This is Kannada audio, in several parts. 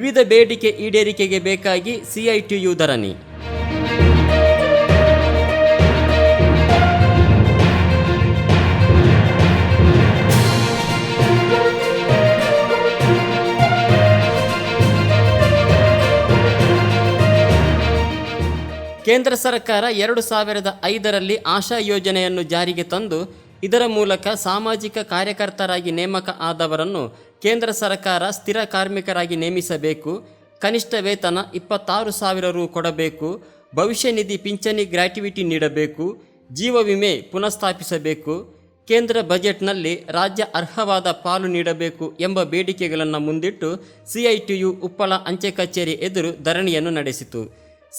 ವಿವಿಧ ಬೇಡಿಕೆ ಈಡೇರಿಕೆಗೆ ಬೇಕಾಗಿ ಸಿಐಟಿಯು ಧರಣಿ. ಕೇಂದ್ರ ಸರ್ಕಾರ ಎರಡು ಸಾವಿರದ ಐದರಲ್ಲಿ ಆಶಾ ಯೋಜನೆಯನ್ನು ಜಾರಿಗೆ ತಂದು ಇದರ ಮೂಲಕ ಸಾಮಾಜಿಕ ಕಾರ್ಯಕರ್ತರಾಗಿ ನೇಮಕ ಆದವರನ್ನು ಕೇಂದ್ರ ಸರ್ಕಾರ ಸ್ಥಿರ ಕಾರ್ಮಿಕರಾಗಿ ನೇಮಿಸಬೇಕು. ಕನಿಷ್ಠ ವೇತನ ಇಪ್ಪತ್ತಾರು ಸಾವಿರ ರು ಕೊಡಬೇಕು. ಭವಿಷ್ಯ ನಿಧಿ ಪಿಂಚಣಿ ಗ್ರ್ಯಾಟ್ಯುಟಿ ನೀಡಬೇಕು. ಜೀವ ವಿಮೆ ಪುನಃಸ್ಥಾಪಿಸಬೇಕು. ಕೇಂದ್ರ ಬಜೆಟ್ನಲ್ಲಿ ರಾಜ್ಯ ಅರ್ಹವಾದ ಪಾಲು ನೀಡಬೇಕು ಎಂಬ ಬೇಡಿಕೆಗಳನ್ನು ಮುಂದಿಟ್ಟು ಸಿಐಟಿಯು ಉಪ್ಪಳ ಅಂಚೆ ಕಚೇರಿ ಎದುರು ಧರಣಿಯನ್ನು ನಡೆಸಿತು.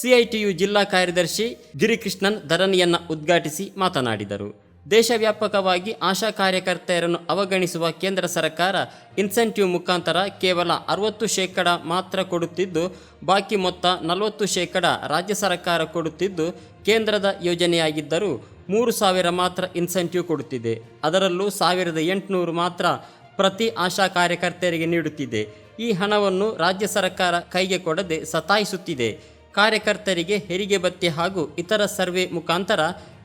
ಸಿಐಟಿಯು ಜಿಲ್ಲಾ ಕಾರ್ಯದರ್ಶಿ ಗಿರಿಕೃಷ್ಣನ್ ಧರಣಿಯನ್ನು ಉದ್ಘಾಟಿಸಿ ಮಾತನಾಡಿದರು. ದೇಶವ್ಯಾಪಕವಾಗಿ ಆಶಾ ಕಾರ್ಯಕರ್ತೆಯರನ್ನು ಅವಗಣಿಸುವ ಕೇಂದ್ರ ಸರ್ಕಾರ ಇನ್ಸೆಂಟಿವ್ ಮುಖಾಂತರ ಕೇವಲ ಅರವತ್ತು ಶೇಕಡ ಮಾತ್ರ ಕೊಡುತ್ತಿದ್ದು, ಬಾಕಿ ಮೊತ್ತ ನಲವತ್ತು ಶೇಕಡ ರಾಜ್ಯ ಸರ್ಕಾರ ಕೊಡುತ್ತಿದ್ದು, ಕೇಂದ್ರದ ಯೋಜನೆಯಾಗಿದ್ದರೂ ಮೂರು ಸಾವಿರ ಮಾತ್ರ ಇನ್ಸೆಂಟಿವ್ ಕೊಡುತ್ತಿದೆ. ಅದರಲ್ಲೂ ಸಾವಿರದ ಎಂಟುನೂರು ಮಾತ್ರ ಪ್ರತಿ ಆಶಾ ಕಾರ್ಯಕರ್ತೆಯರಿಗೆ ನೀಡುತ್ತಿದೆ. ಈ ಹಣವನ್ನು ರಾಜ್ಯ ಸರ್ಕಾರ ಕೈಗೆ ಕೊಡದೆ ಸತಾಯಿಸುತ್ತಿದೆ. ಕಾರ್ಯಕರ್ತರಿಗೆ ಹೆರಿಗೆ ಭತ್ಯೆ ಹಾಗೂ ಇತರ ಸರ್ವೆ ಮುಖಾಂತರ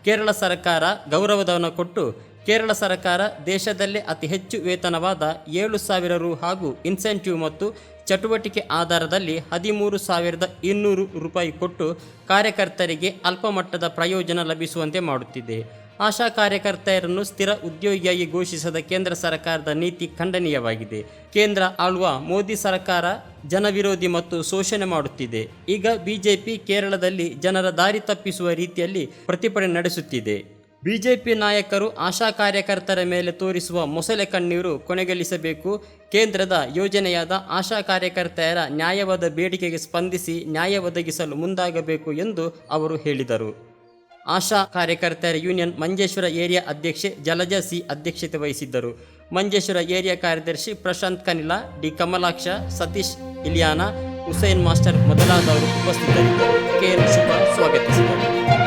ಕೇರಳ ಸರ್ಕಾರ ಗೌರವಧನ ಕೊಟ್ಟು ಕೇರಳ ಸರ್ಕಾರ ದೇಶದಲ್ಲೇ ಅತಿ ಹೆಚ್ಚು ವೇತನವಾದ ಏಳು ಸಾವಿರ ರು ಹಾಗೂ ಇನ್ಸೆಂಟಿವ್ ಮತ್ತು ಚಟುವಟಿಕೆ ಆಧಾರದಲ್ಲಿ ಹದಿಮೂರು ಸಾವಿರದ ಇನ್ನೂರು ರೂಪಾಯಿ ಕೊಟ್ಟು ಕಾರ್ಯಕರ್ತರಿಗೆ ಅಲ್ಪಮಟ್ಟದ ಪ್ರಯೋಜನ ಲಭಿಸುವಂತೆ ಮಾಡುತ್ತಿದೆ. ಆಶಾ ಕಾರ್ಯಕರ್ತೆಯರನ್ನು ಸ್ಥಿರ ಉದ್ಯೋಗಿಯಾಗಿ ಘೋಷಿಸದ ಕೇಂದ್ರ ಸರ್ಕಾರದ ನೀತಿ ಖಂಡನೀಯವಾಗಿದೆ. ಕೇಂದ್ರ ಆಳುವ ಮೋದಿ ಸರ್ಕಾರ ಜನವಿರೋಧಿ ಮತ್ತು ಶೋಷಣೆ ಮಾಡುತ್ತಿದೆ. ಈಗ ಬಿಜೆಪಿ ಕೇರಳದಲ್ಲಿ ಜನರ ದಾರಿ ತಪ್ಪಿಸುವ ರೀತಿಯಲ್ಲಿ ಪ್ರತಿಭಟನೆ ನಡೆಸುತ್ತಿದೆ. ಬಿಜೆಪಿ ನಾಯಕರು ಆಶಾ ಕಾರ್ಯಕರ್ತರ ಮೇಲೆ ತೋರಿಸುವ ಮೊಸಳೆ ಕಣ್ಣೀರು ಕೊನೆಗೊಳಿಸಬೇಕು. ಕೇಂದ್ರದ ಯೋಜನೆಯಾದ ಆಶಾ ಕಾರ್ಯಕರ್ತೆಯರ ನ್ಯಾಯವಾದ ಬೇಡಿಕೆಗೆ ಸ್ಪಂದಿಸಿ ನ್ಯಾಯ ಒದಗಿಸಲು ಮುಂದಾಗಬೇಕು ಎಂದು ಅವರು ಹೇಳಿದರು. ಆಶಾ ಕಾರ್ಯಕರ್ತರ ಯೂನಿಯನ್ ಮಂಜೇಶ್ವರ ಏರಿಯಾ ಅಧ್ಯಕ್ಷೆ ಜಲಜಾ ಸಿ ಅಧ್ಯಕ್ಷತೆ ವಹಿಸಿದ್ದರು. ಮಂಜೇಶ್ವರ ಏರಿಯಾ ಕಾರ್ಯದರ್ಶಿ ಪ್ರಶಾಂತ್ ಕನಿಲ, ಡಿ ಕಮಲಾಕ್ಷ, ಸತೀಶ್ ಇಲಿಯಾನ, ಹುಸೇನ್ ಮಾಸ್ಟರ್ ಮೊದಲಾದವರು ಉಪಸ್ಥಿತರಿದ್ದರು. ಕೆ ಎನ್ ಶುಭ ಸ್ವಾಗತಿಸಿದರು.